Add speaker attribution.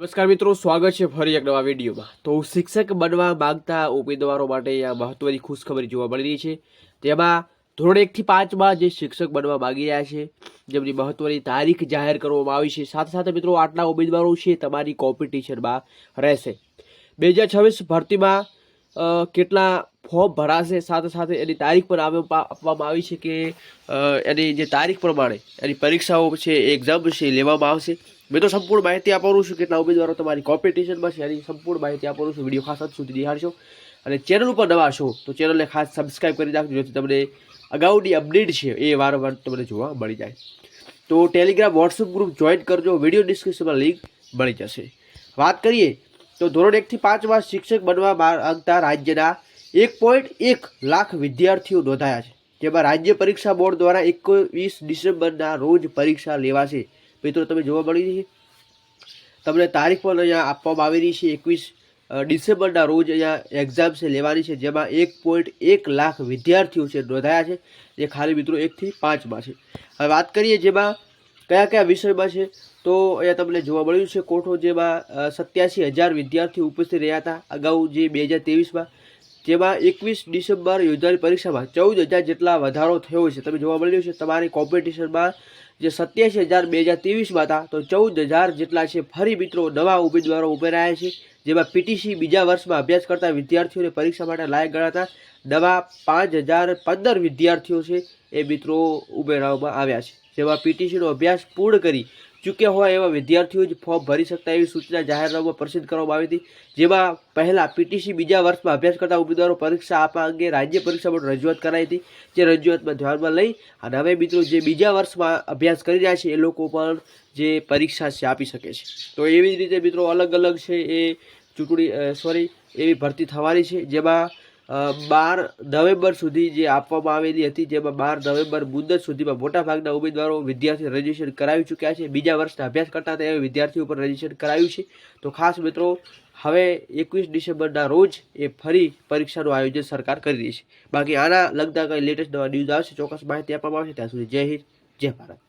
Speaker 1: નમસ્કાર મિત્રો, સ્વાગત છે ફરી એક નવા વિડીયોમાં. તો શિક્ષક બનવા માંગતા ઉમેદવારો માટે આ મહત્વની ખુશખબરી જોવા મળી રહી છે. તેમાં ધોરણ એકથી પાંચમાં જે શિક્ષક બનવા માગી રહ્યા છે, જેમની મહત્વની તારીખ જાહેર કરવામાં આવી છે. સાથે સાથે મિત્રો, આટલા ઉમેદવારો છે, તમારી કોમ્પિટિશનમાં રહેશે. બે હજાર છવ્વીસ ભરતીમાં કેટલા ફોર્મ ભરાશે સાથે સાથે એની તારીખ પણ આપ- આપવામાં આવી છે કે એની જે તારીખ પ્રમાણે એની પરીક્ષાઓ છે એક્ઝામ છે, લેવામાં આવશે. મેં તો સંપૂર્ણ માહિતી આપવાનું છું કેટલા ઉમેદવારો તમારી કોમ્પિટિશનમાં છે, એની સંપૂર્ણ માહિતી આપવાનું છું. વીડિયો ખાસ સુધી નિહાળશો અને ચેનલ ઉપર નવા છો, તો ચેનલને ખાસ સબસ્ક્રાઈબ કરી નાખજો, જેથી તમને અગાઉની અપડેટ છે, એ વારંવાર તમને જોવા મળી જાય. તો ટેલિગ્રામ વોટ્સઅપ ગ્રુપ જોઈન કરજો. વીડિયો ડિસ્ક્રિપ્શનમાં લિંક મળી જશે. વાત કરીએ તો ધોરણ એકથી પાંચમાં શિક્ષક બનવા માંગતા રાજ્યના એક પોઈન્ટ એક લાખ વિદ્યાર્થીઓ નોંધાયા છે, જેમાં રાજ્ય પરીક્ષા બોર્ડ દ્વારા એકવીસ ડિસેમ્બરના રોજ પરીક્ષા લેવાશે. મિત્રો, તમે જોવા મળી છે તમને તારીખ પણ અહીંયા આપવામાં આવેલી છે. એકવીસ ડિસેમ્બરના રોજ અહીંયા એક્ઝામ છે લેવાની છે, જેમાં એક પોઈન્ટ એક લાખ વિદ્યાર્થીઓ છે નોંધાયા છે. જે ખાલી મિત્રો એકથી પાંચમાં છે. હવે વાત કરીએ જેમાં કયા કયા વિષયમાં છે? તો અહીંયા તમને જોવા મળ્યું છે, કોઠો જેમાં સત્યાસી હજાર વિદ્યાર્થીઓ ઉપસ્થિત રહ્યા હતા. અગાઉ જે બે હજાર ત્રેવીસમાં, જેમાં એકવીસ ડિસેમ્બર યોજાયેલી પરીક્ષામાં ચૌદ હજાર જેટલા વધારો થયો છે. તમે જોવા મળ્યું છે, તમારી કોમ્પિટિશનમાં જે સત્યાસી હજાર બે હજાર ત્રેવીસમાં હતા, તો ચૌદ હજાર જેટલા છે ફરી મિત્રો નવા ઉમેદવારો ઉમેરાયા છે, જેમાં પીટીસી બીજા વર્ષમાં અભ્યાસ કરતા વિદ્યાર્થીઓને પરીક્ષા માટે લાયક ગણાતા નવા પાંચ હજાર પંદર વિદ્યાર્થીઓ છે એ મિત્રો ઉમેરવામાં આવ્યા છે. જેમાં પીટીસીનો અભ્યાસ પૂર્ણ કરી ચૂક્યા હોય એવા વિદ્યાર્થીઓ જ ફોર્મ ભરી શકતા એવી સૂચના જાહેરનામામાં પ્રસિદ્ધ કરવામાં આવી હતી. જેમાં પહેલાં પીટીસી બીજા વર્ષમાં અભ્યાસ કરતા ઉમેદવારો પરીક્ષા આપવા અંગે રાજ્ય પરીક્ષા બોર્ડ રજૂઆત કરાઈ હતી, જે રજૂઆતમાં ધ્યાનમાં લઈ અને હવે મિત્રો જે બીજા વર્ષમાં અભ્યાસ કરી રહ્યા છે એ લોકો પણ જે પરીક્ષા છે આપી શકે છે. તો એવી જ રીતે મિત્રો અલગ અલગ છે એ ચૂંટણી સોરી એવી ભરતી થવાની છે, જેમાં બાર નવેમ્બર સુધી જે આપવામાં આવેલી હતી, જેમાં બાર નવેમ્બર મુદત સુધીમાં મોટાભાગના ઉમેદવારો વિદ્યાર્થીઓ રજીસ્ટ્રેશન કરાવી ચૂક્યા છે. બીજા વર્ષના અભ્યાસ કરતા હતા વિદ્યાર્થીઓ પર રજીસ્ટ્રેશન કરાવ્યું છે. તો ખાસ મિત્રો, હવે એકવીસ ડિસેમ્બરના રોજ એ ફરી પરીક્ષાનું આયોજન સરકાર કરી રહી છે. બાકી આના લગતા કંઈ લેટેસ્ટ નવા ન્યૂઝ આવશે, ચોક્કસ માહિતી આપવામાં આવશે. ત્યાં સુધી જય હિન્દ, જય ભારત.